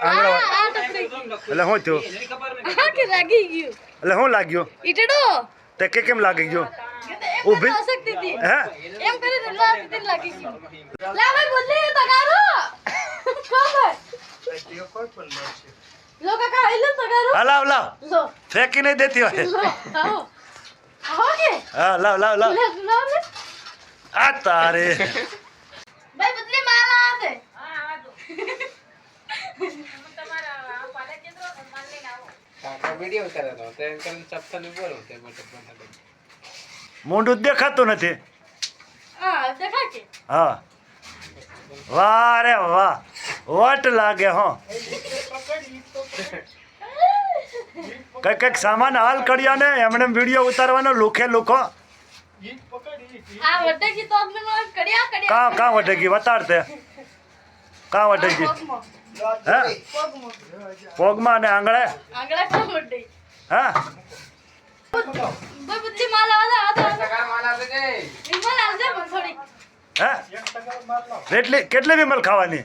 એટલે શું થયું? લાગી એટલે શું લાગ્યું? તે કે કેમ લાગી ગયો? ઊભી હે? એમ કરી હતી ને લાગી ગયું લા ભાઈ બોલી તગારો. કોણ લો કાકા આઈ લો તગારો. હા લાવ લાવ. લો. ફેંકી નહીં દેતી હોય. આવો. આવો કે? હા લાવ લાવ લાવ. લાવ આ તારે ભાઈ બદલી માલ આવે કાકા વીડિયો કરીને ચપ્પલ તે માટે મોઢું દેખાતું નથી. હા દેખા વાહ રે વાહ. વટ લાગે હો. કઈ કંઈક સામાન હાલ કર્યા ને એમણે વીડિયો ઉતારવાનો લુખે લુખો. કા કા વટકી વતાડતે કાં વટેગી ગઈ? હે? પગમાં પોગમાં ને આંગળે હા? કેટલી કેટલી વિમલ ખાવાની?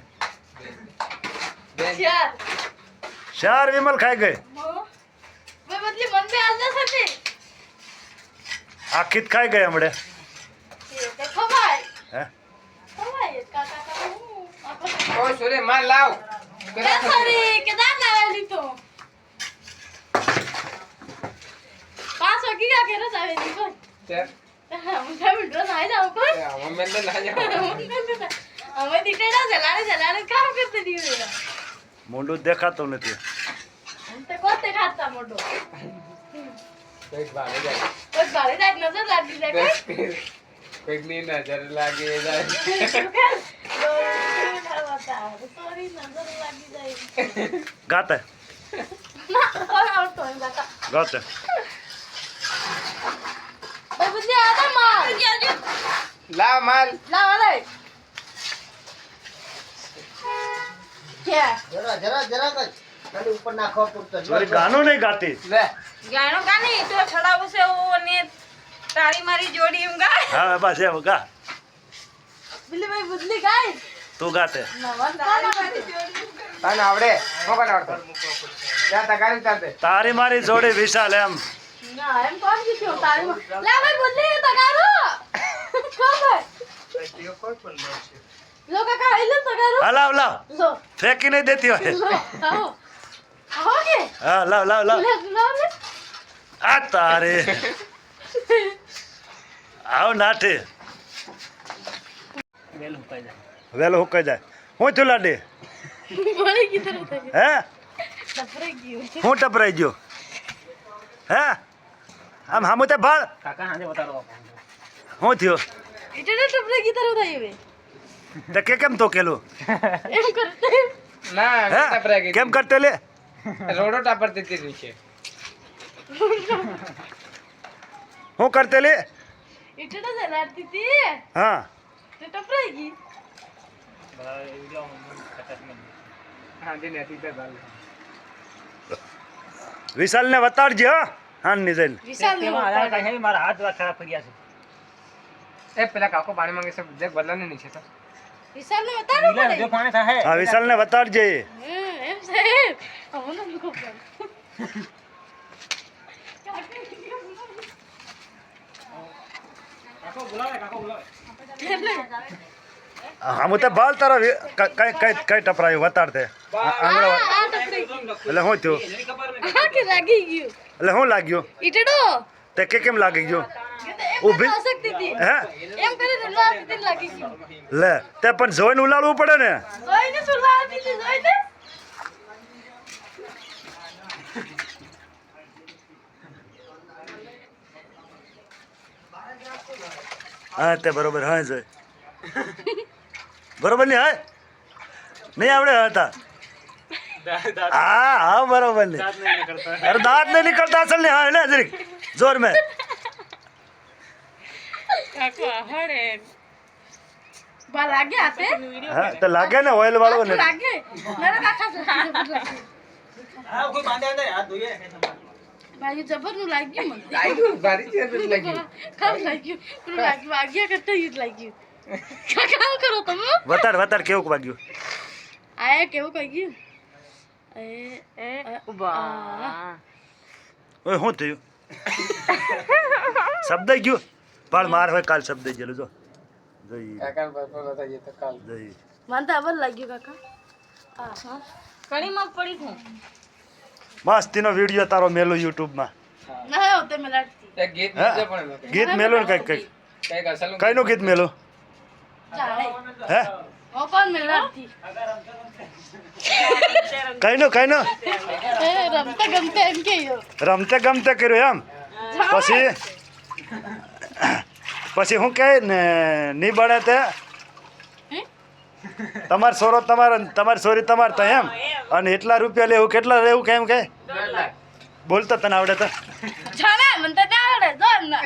ચાર. ચાર વિમલ ખાઈ ગઈ? આખી જ ખાઈ ગઈ હમણે. તે. મુઠા મિનિટ આઈ જાવ કોઈ અમે ને ના જાવ અમે દીકરા જલાને જલાને કામ કરતે દીવે મોઢું દેખાતું નથી. તે કોતે ખાતા મોટો કંઈક ભાગે જાય. કોઈ બારે જાય નજર લાગી જાય કોઈ કંઈક. ની નજર લાગે જાય સોરી નજર લાગી જાય ગાતે ના કોણ આવતો એમ કાકા ગાતે લાવ માલ લાવ અરે ક્યાં જરા જરા જરા ખાલી ઉપર નાખવા પૂરતો જ. નહીં ગાતી. લે. ગાણો ગાની તો છડાવું છે ને તારી મારી જોડી એમ ગાય હા બસ એમ ગા. બિલ્લી ભાઈ બુદ્ધિ ગાય? તું ગાતે. તાને આવડે. મોકલ આવડતો જા તગારી ઉતાર તારી મારી જોડી વિશાલ એમ. ના એમ કોણ કીધું? તારી ભાઈ તગારો. હા ફેંકી નહીં દેતી હોય. હા લાવ લાવ આ તારે. આવ નાઠી. વેલો હુકાઈ જાય. હું થયું લાડી? હે? હું ટપરાઈ ગયો? હે? આમ હામું તે ભાળ? હું થયો? તે કે કેમ તો કેલું એમ કરતે ના હે? ટપરા ગઈ કેમ કરતે લે? રોડો ટાપર દેતી રહી છે હું કરતે લે? હતી. હા. તે ટપરાઈ ગઈ. હા ને વતાડજે. હા? હા ની જઈને વિશાલ નો એ પેલા કાકો પાણી માંગે છે દેખ બદલાને નહીં છે તો. વિશાલ ને વતાડો પડે હા વિશાલને વતાડજે. હમ, એમ સાહેબ અમને કાકો પણ હામું તે બાલ તારા કઈ કઈ કઈ ટપરાયું? વતાડ તે આંગળો એટલે શું થયું? આ કે લાગી ગયું. એટલે શું લાગ્યું? ઈટડો? તે કે કેમ લાગી ગયું? ઊભી? હે? એમ કરી લાગી ગયું. લે તે પણ જોઈને ઉલાડવું પડે ને? જોઈને સુરવા જોઈને? હા તે બરોબર હા જોઈ બરોબર ને હા નહીં આવડે હતા હા હા બરોબર ને. અરે દાંત નહીં નીકળતા અસલ ને હા એટલે જરીક. જોર મેં લાગે હાથે? હા તો લાગે ને ઓઇલ વાળો ને. લાગે? મારા કાકા ભાઈ જબરનું લાગ્યું મને. લાગ્યું ભારી લાગ્યું. કામ લાગ્યું. લાગ્યું વાગ્યા કરતા લાગ્યું. કાકા કરો તમે? વતાડ વતાડ કેવું વાગ્યું? આ કેવું કહી ગયું એ ઊભા. ઓય શું થયું? શબ્દ ગયો. પણ માર હોય કાલ શબ્દ ગયેલો જો. જઈ. કાકા બોલો થઈ તો કાલ. જઈ. મને તો આબર લાગ્યું કાકા. કણીમાં પડી છું. મસ્તીનો વીડિયો તારો મેલો યુટ્યુબમાં. ના હોતે મેં લડતી એક ગીત મેલો પણ ગીત મેલો ને કંઈક કંઈક. કંઈક અસલ કઈનું ગીત મેલો? હે? કઈનું કઈનું? રમતે ગમતે એમ કે યો રમતે ગમતે કર્યું એમ? પછી? પછી હું કહે ને નહીં બળે તે? તમાર સોરો તમારે તમારી સોરી તમારે તો એમ? અને એટલા રૂપિયા લેવું કેટલા લેવું કેમ કે. બોલતો તને આવડે તો. મને તો આવડે જો ને